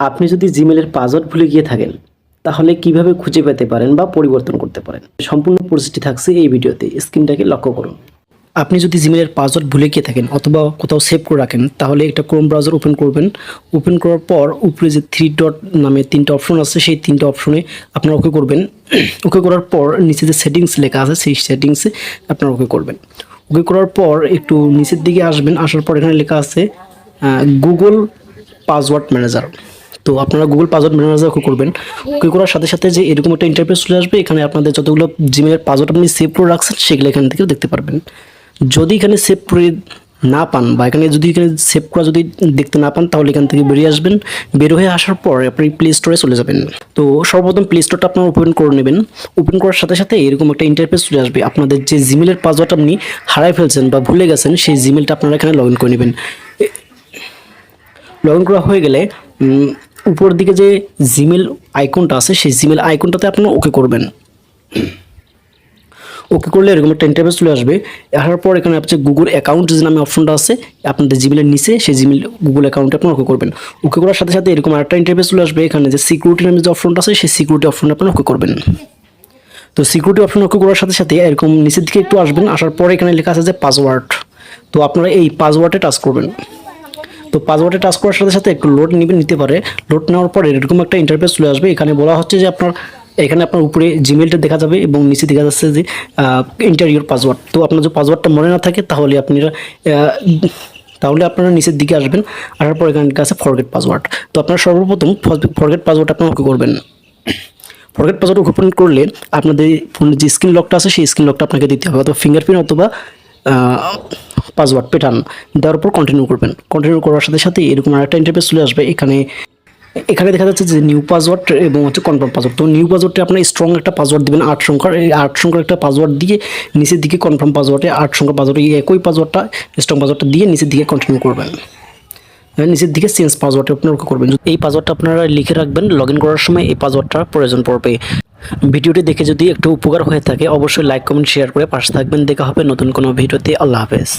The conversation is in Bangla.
আপনি যদি জিমেলের পাসওয়ার্ড ভুলে গিয়ে থাকেন, তাহলে কীভাবে খুঁজে পেতে পারেন বা পরিবর্তন করতে পারেন? সম্পূর্ণ পরিস্থিতি থাকছে এই ভিডিওতে। স্ক্রিনটাকে লক্ষ্য করুন। আপনি যদি জিমেলের পাসওয়ার্ড ভুলে গিয়ে থাকেন অথবা কোথাও সেভ করে রাখেন, তাহলে একটা ক্রোম ব্রাউজার ওপেন করবেন। ওপেন করার পর উপরে যে থ্রি ডট নামে তিনটা অপশন আছে, সেই তিনটা অপশনে আপনারা ওকে করবেন। ওকে করার পর নিচে যে সেটিংস লেখা আছে, সেই সেটিংসে আপনারা ওকে করবেন। ওকে করার পর একটু নিচের দিকে আসবেন, আসার পর এখানে লেখা আছে গুগল পাসওয়ার্ড ম্যানেজার তো আপনারা গুগল পাসওয়ার্ড ম্যানেজার করবেন। ওকে করার সাথে সাথে যে এরকম একটা ইন্টারফেস চলে আসবে এখানে আপনাদের যতগুলো জিমেলের পাসওয়ার্ড আপনি সেভ করে রাখছেন সেগুলো এখান থেকে দেখতে পারবেন। যদি এখানে সেভ করে না পান বা এখানে যদি এখানে সেভ করা যদি দেখতে না পান তাহলে এখান থেকে বেরিয়ে আসবেন। বের হয়ে আসার পর আপনি প্লে স্টোরে চলে যাবেন। তো সর্বপ্রথম প্লে স্টোরটা আপনার ওপেন করে নেবেন। ওপেন করার সাথে সাথে এরকম একটা ইন্টারফেস চলে আসবে। আপনাদের যে জিমেলের পাসওয়ার্ড আপনি হারাই ফেলছেন বা ভুলে গেছেন সেই জিমেলটা আপনারা এখানে লগ ইন করে নেবেন। লগ ইন করা হয়ে গেলে উপর দিকে যে জিমেল আইকনটা আছে, সেই জিমেল আইকনটাতে আপনারা ওকে করবেন। ওকে করলে এরকম একটা ইন্টারফেস চলে আসবে। আসার পর এখানে আপনার গুগল অ্যাকাউন্ট যে নামে অপশনটা আছে, আপনাদের জিমেলের নিচে সেই জিমেল গুগল অ্যাকাউন্টে আপনার ওকে করবেন। ওকে করার সাথে সাথে এরকম আরেকটা ইন্টারফেস চলে আসবে, এখানে যে সিকিউরিটি নামে যে অপশনটা আছে, সেই সিকিউরিটি অপশনটা আপনার ওকে করবেন। তো সিকিউরিটি অপশন ওকে করার সাথে সাথে এরকম নিচের দিকে একটু আসবেন, আসার পর এখানে লেখা আছে যে পাসওয়ার্ড তো আপনারা এই পাসওয়ার্ডে টাচ করবেন। তো পাসওয়ার্ডে টাচ করার সাথে সাথে একটু লোড নিবে, নিতে পারে। লোড নেওয়ার পরে এরকম একটা ইন্টারফেস চলে আসবে। এখানে বলা হচ্ছে যে আপনার, এখানে আপনার উপরে জিমেলটা দেখা যাবে এবং নিচে দেখা যাচ্ছে যে ইন্টারিয়র পাসওয়ার্ড তো আপনার যে পাসওয়ার্ডটা মনে না থাকে, তাহলে আপনারা তাহলে আপনারা নিচের দিকে আসবেন। আসার পর এখানে আছে ফরগেট পাসওয়ার্ড তো আপনারা সর্বপ্রথম ফরগেট পাসওয়ার্ড আপনার করবেন। ফরগেট পাসওয়ার্ড ওপেন করলে আপনাদের ফোনের যে স্ক্রিন লকটা আছে, সেই স্ক্রিন লকটা আপনাকে দিতে হবে। অথবা ফিঙ্গারপ্রিন্ট অথবা পাসওয়ার্ড প্যাটার্ন দেওয়ার পর কন্টিনিউ করবেন। কন্টিনিউ করার সাথে সাথে এরকম আরেকটা ইন্টারফেস চলে আসবে। এখানে এখানে দেখা যাচ্ছে যে নিউ পাসওয়ার্ড এবং হচ্ছে কনফার্ম পাসওয়ার্ড তো নিউ পাসওয়ার্ডে আপনার স্ট্রং একটা পাসওয়ার্ড দিবেন, আট সংখ্যার, এই আট সংখ্যার একটা পাসওয়ার্ড দিয়ে নিচের দিকে কনফার্ম পাসওয়ার্ডে আট সংখ্যার পাসওয়ার্ড এই একই পাসওয়ার্ডটা স্ট্রং পাসওয়ার্ডটা দিয়ে নিচের দিকে কন্টিনিউ করবেন। নিচের দিকে চেঞ্জ পাসওয়ার্ড আপনারা ওকে করবেন। এই পাসওয়ার্ডটা আপনারা লিখে রাখবেন লগ করার সময় এই পাসওয়ার্ডটা প্রয়োজন পড়বে। ভিডিওটি দেখে যদি একটু উপকার হয়ে থাকে, অবশ্যই লাইক কমেন্ট শেয়ার করে পাশে থাকবেন। দেখা হবে নতুন কোনো ভিডিওতে। আল্লাহ হাফেজ।